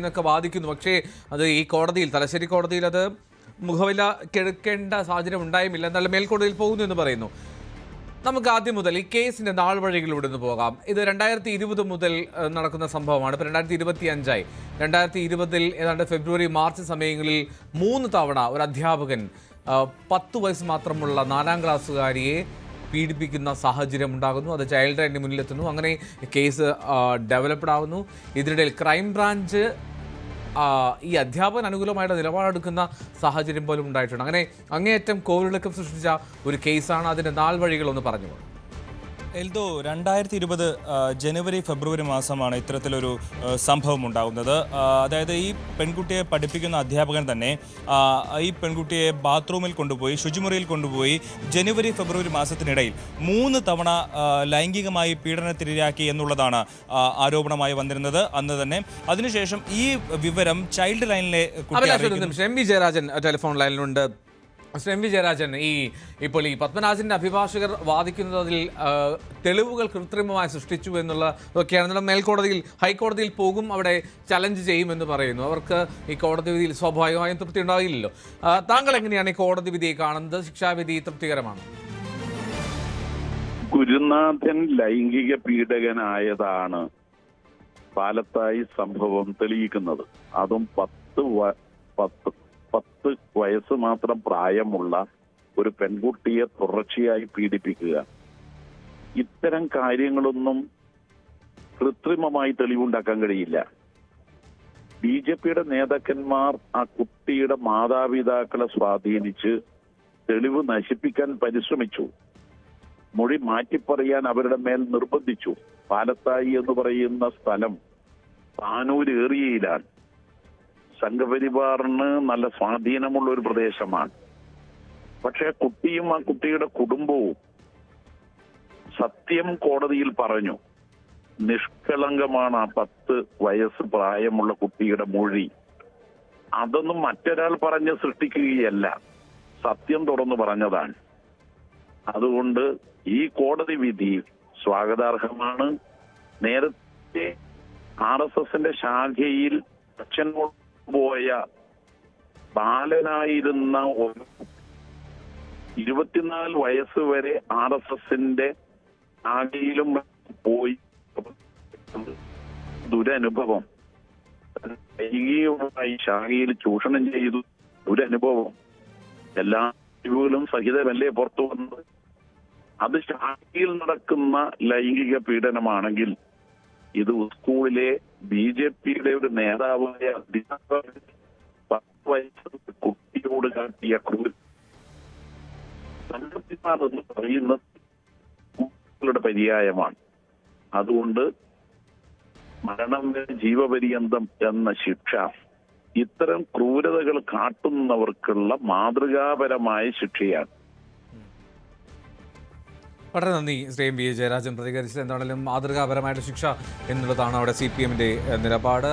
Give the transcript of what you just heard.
എന്നൊക്കെ ബാധിക്കുന്നു പക്ഷേ അത് ഈ കോടതിയിൽ തലശ്ശേരി കോടതിയിൽ അത് മുഖവില കെടുക്കേണ്ട സാഹചര്യം ഉണ്ടായുമില്ല. എന്നാലും മേൽക്കോടതിയിൽ പോകുന്നു എന്ന് പറയുന്നു. നമുക്ക് ആദ്യം മുതൽ ഈ കേസിന്റെ നാൾ വഴികളിലൂടെ ഒന്ന് പോകാം. ഇത് രണ്ടായിരത്തി ഇരുപത് മുതൽ നടക്കുന്ന സംഭവമാണ്. ഇപ്പൊ രണ്ടായിരത്തി ഇരുപത്തി അഞ്ചായി രണ്ടായിരത്തി ഇരുപതിൽ ഏതാണ്ട് ഫെബ്രുവരി മാർച്ച് സമയങ്ങളിൽ മൂന്ന് തവണ ഒരു അധ്യാപകൻ പത്ത് വയസ്സ് മാത്രമുള്ള നാലാം ക്ലാസ്സുകാരിയെ പീഡിപ്പിക്കുന്ന സാഹചര്യം ഉണ്ടാകുന്നു. അത് ചൈൽഡ് ലൈനിന് മുന്നിലെത്തുന്നു. അങ്ങനെ കേസ് ഡെവലപ്ഡ് ആവുന്നു ഇതിനിടയിൽ ക്രൈംബ്രാഞ്ച് ആ, ഈ അധ്യാപകൻ അനുകൂലമായിട്ട് നിലപാടെടുക്കുന്ന സാഹചര്യം പോലും ഉണ്ടായിട്ടുണ്ട്. അങ്ങനെ അങ്ങേയറ്റം കോവിഡിളക്കം സൃഷ്ടിച്ച ഒരു കേസാണ് അതിന്റെ നാൾ വഴികളൊന്ന് പറഞ്ഞു എൽദോ രണ്ടായിരത്തി ഇരുപത് ജനുവരി ഫെബ്രുവരി മാസമാണ് ഇത്തരത്തിലൊരു സംഭവം ഉണ്ടാകുന്നത്. അതായത് ഈ പെൺകുട്ടിയെ പഠിപ്പിക്കുന്ന അധ്യാപകൻ തന്നെ ഈ പെൺകുട്ടിയെ ബാത്റൂമിൽ കൊണ്ടുപോയി ശുചിമുറിയിൽ കൊണ്ടുപോയി ജനുവരി ഫെബ്രുവരി മാസത്തിനിടയിൽ മൂന്ന് തവണ ലൈംഗികമായി പീഡനത്തിരയാക്കി എന്നുള്ളതാണ് ആരോപണമായി വന്നിരുന്നത്. അന്ന് തന്നെ അതിനുശേഷം ഈ വിവരം ചൈൽഡ് ലൈനിലെ എം വി ജയരാജൻ ടെലിഫോൺ ലൈനിലുണ്ട്. എം വി ജയരാജൻ ഈ ഇപ്പോൾ ഈ പത്മരാജന്റെ അഭിഭാഷകർ വാദിക്കുന്നതിൽ തെളിവുകൾ കൃത്രിമമായി സൃഷ്ടിച്ചു എന്നുള്ള ഒക്കെയാണ്. നമ്മുടെ മേൽക്കോടതിയിൽ ഹൈക്കോടതിയിൽ പോകും അവിടെ ചലഞ്ച് ചെയ്യുമെന്ന് പറയുന്നു. അവർക്ക് ഈ കോടതി വിധിയിൽ സ്വാഭാവികമായും തൃപ്തി ഉണ്ടാകില്ലല്ലോ താങ്കൾ എങ്ങനെയാണ് ഈ കോടതി വിധിയെ കാണുന്നത്? ശിക്ഷാവിധി തൃപ്തികരമാണ്? ഗുരുനാഥൻ ലൈംഗിക പീഡകനായതാണ് പാലത്തായി സംഭവം തെളിയിക്കുന്നത്. അതും പത്ത് പത്ത് പത്ത് വയസ്സ് മാത്രം പ്രായമുള്ള ഒരു പെൺകുട്ടിയെ തുടർച്ചയായി പീഡിപ്പിക്കുക. ഇത്തരം കാര്യങ്ങളൊന്നും കൃത്രിമമായി തെളിവുണ്ടാക്കാൻ കഴിയില്ല. ബി ജെ പിയുടെ നേതാക്കന്മാർ ആ കുട്ടിയുടെ മാതാപിതാക്കളെ സ്വാധീനിച്ച് തെളിവ് നശിപ്പിക്കാൻ പരിശ്രമിച്ചു. മൊഴി മാറ്റിപ്പറയാൻ അവരുടെ മേൽ നിർബന്ധിച്ചു. പാലത്തായി എന്ന് പറയുന്ന സ്ഥലം താനൂർ ഏറിയയിലാണ്. സംഘപരിവാറിന് നല്ല സ്വാധീനമുള്ള ഒരു പ്രദേശമാണ്. പക്ഷെ കുട്ടിയും ആ കുട്ടിയുടെ കുടുംബവും സത്യം കോടതിയിൽ പറഞ്ഞു നിഷ്കളങ്കമാണ് ആ പത്ത് വയസ്സ് പ്രായമുള്ള കുട്ടിയുടെ മൊഴി. അതൊന്നും മറ്റൊരാൾ പറഞ്ഞ് സൃഷ്ടിക്കുകയല്ല സത്യം തുറന്നു പറഞ്ഞതാണ്. അതുകൊണ്ട് ഈ കോടതി വിധി സ്വാഗതാർഹമാണ്. നേരത്തെ ആർ എസ് എസിന്റെ ശാഖയിൽ അച്ഛനോട് പോയ ബാലനായിരുന്ന ഒരു ഇരുപത്തിനാല് വയസ്സ് വരെ ആർ എസ് എസിന്റെ ആകെയിലും പോയി. ദുരനുഭവം. ലൈംഗികമായി ശാഖയിൽ ചൂഷണം ചെയ്തു. ദുരനുഭവം. എല്ലാ കഴിവുകളും സഹിതമല്ലേ പുറത്തു വന്നത് അത് ശാഖയിൽ നടക്കുന്ന ലൈംഗിക പീഡനമാണെങ്കിൽ ഇത് സ്കൂളിലെ ബി ജെ പിയുടെ ഒരു നേതാവായ അധ്യാപകൻ പത്ത് വയസ്സ് കുട്ടിയോട് കാട്ടിയ ക്രൂര പറയുന്നത് കുട്ടികളുടെ പര്യായമാണ്. അതുകൊണ്ട് മരണം വരെ ജീവപര്യന്തം എന്ന ശിക്ഷ ഇത്തരം ക്രൂരതകൾ കാട്ടുന്നവർക്കുള്ള മാതൃകാപരമായ ശിക്ഷയാണ്. വളരെ നന്ദി ശ്രീ എം വി ജയരാജൻ പ്രതികരിച്ചത് എന്താണെങ്കിലും മാതൃകാപരമായിട്ട് ശിക്ഷ എന്നുള്ളതാണ് അവിടെ സി പി എമ്മിന്റെ നിലപാട്.